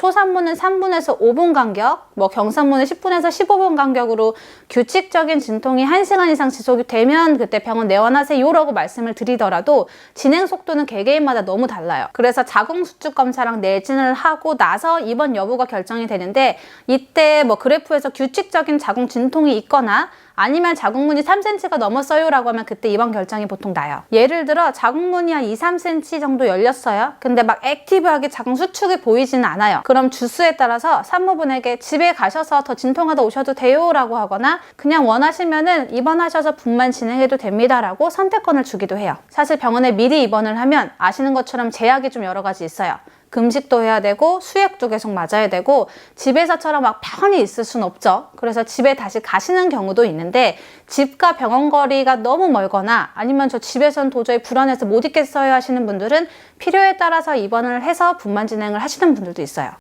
초산부는 3분에서 5분 간격, 뭐 경산부는 10분에서 15분 간격으로 규칙적인 진통이 1시간 이상 지속이 되면 그때 병원 내원하세요라고 말씀을 드리더라도 진행 속도는 개개인마다 너무 달라요. 그래서 자궁 수축 검사랑 내진을 하고 나서 입원 여부가 결정이 되는데 이때 뭐 그래프에서 규칙적인 자궁 진통이 있거나 아니면 자궁문이 3cm가 넘었어요라고 하면 그때 입원 결정이 보통 나요. 예를 들어 자궁문이 한 2, 3cm 정도 열렸어요. 근데 막 액티브하게 자궁 수축이 보이지는 않아요. 그럼 주수에 따라서 산모분에게 집에 가셔서 더 진통하다 오셔도 돼요라고 하거나 그냥 원하시면은 입원하셔서 분만 진행해도 됩니다라고 선택권을 주기도 해요. 사실 병원에 미리 입원을 하면 아시는 것처럼 제약이 좀 여러 가지 있어요. 금식도 해야 되고 수액도 계속 맞아야 되고 집에서처럼 막 편히 있을 순 없죠. 그래서 집에 다시 가시는 경우도 있는데 집과 병원 거리가 너무 멀거나 아니면 저 집에선 도저히 불안해서 못 있겠어요 하시는 분들은 필요에 따라서 입원을 해서 분만 진행을 하시는 분들도 있어요.